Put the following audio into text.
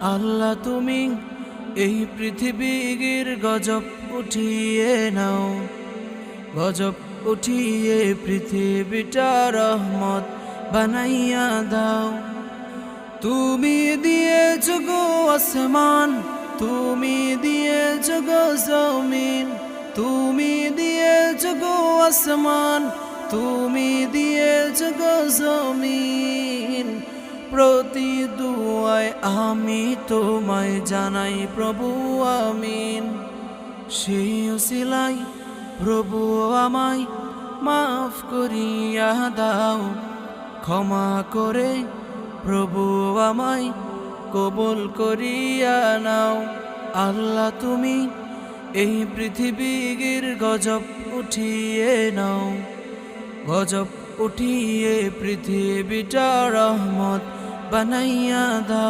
আল্লাহ তুমি এই পৃথিবীর গজব উঠিয়ে নাও। গজব উঠিয়ে পৃথিবীটা রহমত বানাইয়া দাও। তুমি দিয়েছ গো আসমান, তুমি দিয়েছ গো জমিন, তুমি দিয়েছ গো আসমান, তুমি দিয়েছ গো জমিন। প্রতি দুয়ায় আমি তোমায় জানাই, প্রভু আমিন। সেই সিলাই প্রভু আমায় মাফ করিয়া দাও, ক্ষমা করে প্রভু আমায় কবুল করিয়া নাও। আল্লাহ তুমি এই পৃথিবীর গজব উঠিয়ে নাও, গজব উঠিয়ে পৃথিবীটা রহমত বানাইয়া দাও।